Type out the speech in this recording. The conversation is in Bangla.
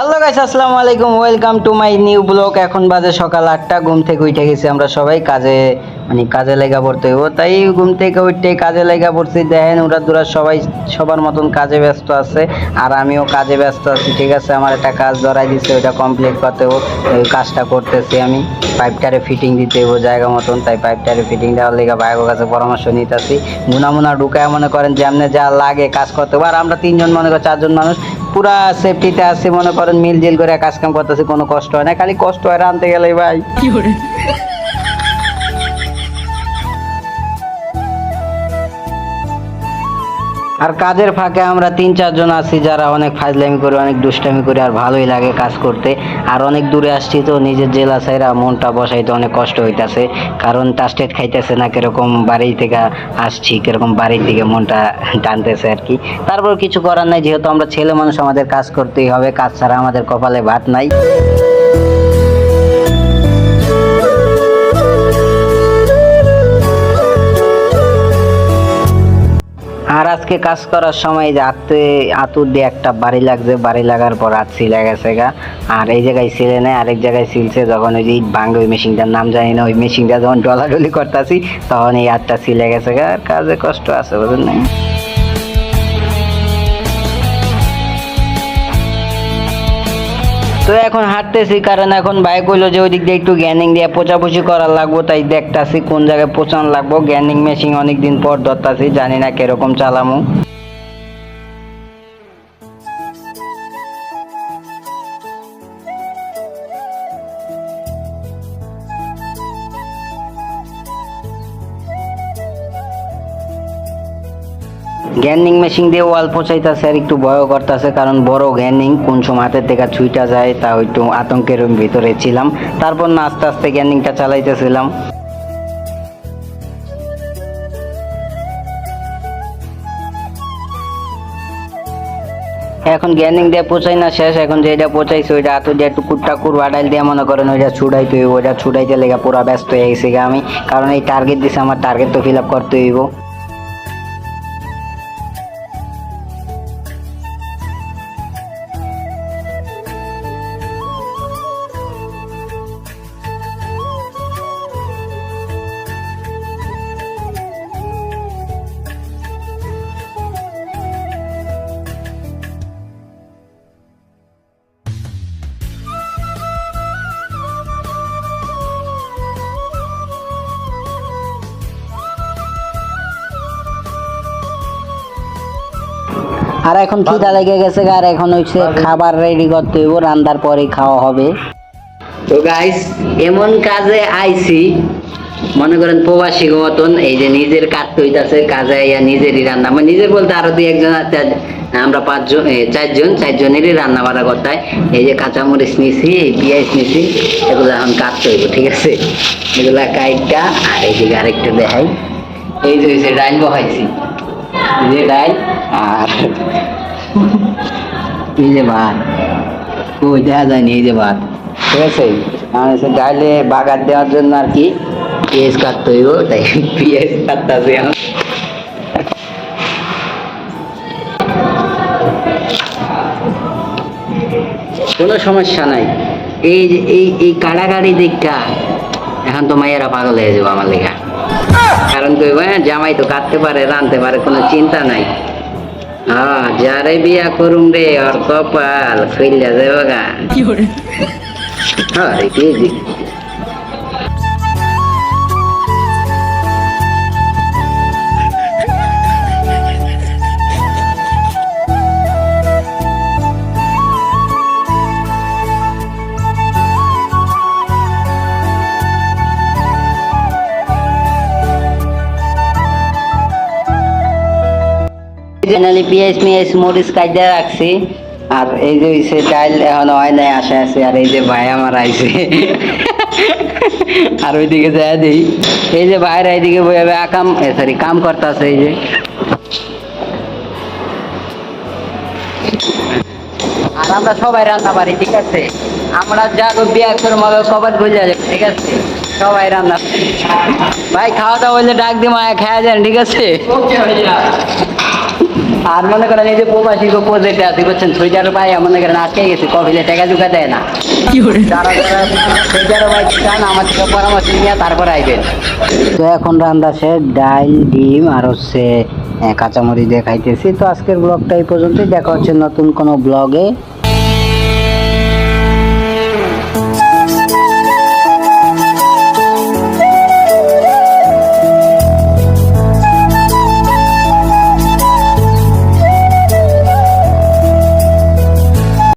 হ্যালো গাইস আসসালামু আলাইকুম welcome to my new blog এখন বাজে সকাল আটটা, ঘুম থেকে উঠে গেছি আমরা সবাই, কাজে মানে কাজে লেগা পড়তে হইব। তাই ঘুম থেকে উঠে কাজে লেগা পড়ছি। দেখেন ওরা দুরা সবাই সবার মতন কাজে ব্যস্ত আছে আর আমিও কাজে ব্যস্ত আছি। ঠিক আছে, আমার একটা কাজ ধরাই দিচ্ছে ওইটা কমপ্লিট করতে হইব। ওই কাজটা করতেছি আমি। পাইপটারে ফিটিং দিতে হইব জায়গা মতন। তাই পাইপটারে ফিটিং দেওয়ার লেগে ভাইয়ের কাছে পরামর্শ নিতেছি। মুনা মুনা ঢুকায় মনে করেন যে আপনি যা লাগে কাজ করতে আর আমরা তিনজন মনে করি, চারজন মানুষ পুরা সেফটিতে আছি, মনে করেন মিল জিল করে কাজ কাম করতেছি, কোনো কষ্ট হয় না। খালি কষ্ট হয় আনতে গেলে ভাই। আর কাজের ফাঁকে আমরা তিন চারজন আছি যারা অনেক ফাজলামি করি, অনেক দুষ্টামি করি আর ভালোই লাগে কাজ করতে। আর অনেক দূরে আসছি তো নিজের জেলা সাইরা মনটা বসাইতে অনেক কষ্ট হইতাছে। কারণ টাস্টেড খাইতেছে না কীরকম বাড়ি থেকে আসছি, কীরকম বাড়ির দিকে মনটা টানতেছে আর কি। তারপর কিছু করার নাই, যেহেতু আমরা ছেলে মানুষ, আমাদের কাজ করতেই হবে। কাজ ছাড়া আমাদের কপালে ভাত নাই। আর আজকে কাজ করার সময় যে আতে আতুর দিয়ে একটা বাড়ি লাগছে, বাড়ি লাগার পর আজ সিলে গেছে গা। আর এই জায়গায় সিলে নেয় আরেক জায়গায় সিলছে, যখন ওই যে ইট ভাঙে, ওই মেশিনটার নাম জানি না, ওই মেশিনটা যখন ডলাডলি করতেছি, তখন এই আটটা সিলে গেছে গা। আর কাজে কষ্ট আছে বুঝলেন? না তো এখন হাঁটতেছি, কারণ এখন বাইক হইল যে ওই দিক দিয়ে একটু গ্যানিং দিয়ে পোচাপুচি করা লাগবো, তাই দেখতাছি কোন জায়গায় পোচান লাগবো। গ্যানিং মেশিন অনেকদিন পর ধরতাছি, জানি না কীরকম চালামু। গ্যানিং মেশিন দিয়ে ওয়াল পচাইতেছে আর একটু ভয় করতেছে, কারণ বড় গ্যানিং কোন সময় হাতের থেকে ছুইটা যায় তা একটু আতঙ্কের ভিতরে ছিলাম। তারপর না, আস্তে আস্তে গ্যানিংটা চালাইতেছিলাম। এখন গ্যানিং দিয়ে পচাই না শেষ, এখন যেটা পচাইছে ওইটা হাতে দিয়ে একটু কুট্টা কুর বাডাইল দিয়ে মনে করেন ওইটা ছুটাইতে হইব ওইটা ছুটাইতে লেগে পুরা ব্যস্ত হয়ে গেছি আমি, কারণ এই টার্গেট দিছে, আমার টার্গেট তো ফিল আপ করতে হইব। আর এখন খিদা লেগে গেছে আর এখন হচ্ছে খাবার রেডি করতে হইব রান্নার পরে খাওয়া হবে। তো গাইস এমন কাজে আইছি মনে করেন প্রবাসী মতন এই যে নিজের কাজ হইতাছে কাজে আইয়া নিজেরই রান্না। মানে নিজের বলতে আরও দুই একজন আছে আমরা পাঁচজন চারজন চারজনেরই রান্না বান্না করতে হয় এই যে কাঁচামরিচ নিছি পেঁয়াজ নিছি এগুলো এখন কাটতে হইব ঠিক আছে? এগুলা কাইটটা আর এই দিকে আরেকটা দেখাই। এই যে ডাইল বহাইছি। এই যে ডাইল এই যে ভাত। ওই দেখা যায়নি, এই যে ভাত। ঠিক আছে? আর হচ্ছে ডাইলে বাগার দেওয়ার জন্য আর কি পেঁয়াজ কাটতে হইব, তাই পেঁয়াজ কাটতে আছে কোনো সমস্যা নাই। এই যে, এই এই কাড়াকাড়ি দিকটা এখন তো মাইয়েরা পাগল হয়ে যাব আমার লেখা কারণ কইব হ্যাঁ জামাই তো কাটতে পারে, রাঁধতে পারে, কোনো চিন্তা নাই। হ্যাঁ যারে বিয়া করুম রে ওর কপাল ফেলিয়া যাবে গা হ্যাঁ জেনারেলি পিএস মিএস মরিচ কাইদা রাখছি। আর এই যে হইছে ডাইল এখন হয় নাই, আসে আছে, আর এই যে ভাই আমার আইছে। আর ওইদিকে যায় দিই। এই যে বাইরে এইদিকে বই আকাম সরি কাম করতেছে এই যে। আর আমরা সবাই রান্না পারি ঠিক আছে? আমরা যা বিয়া করে মগে সবাই বুঝে যাবে, ঠিক আছে? সবাই রান্না ভাই, খাওয়া দাওয়া হইলে ডাক দিয়ে মায়া খাওয়া যান, ঠিক আছে? আর মনে করেন এই যে প্রবাসী প্রজেক্টে আছে বলছেন সুইটার ভাই মনে করেন আটকে গেছে কফিলে টাকা জুকা দেয় না। যারা যারা সুইটার ভাই চান আমার থেকে পরামর্শ নিয়ে তারপর আইবেন। তো এখন রান্না সে ডাল ডিম আর হচ্ছে কাঁচামরিচ দিয়ে খাইতেছি। তো আজকের ব্লগটা এই পর্যন্তই। দেখা হচ্ছে নতুন কোনো ব্লগে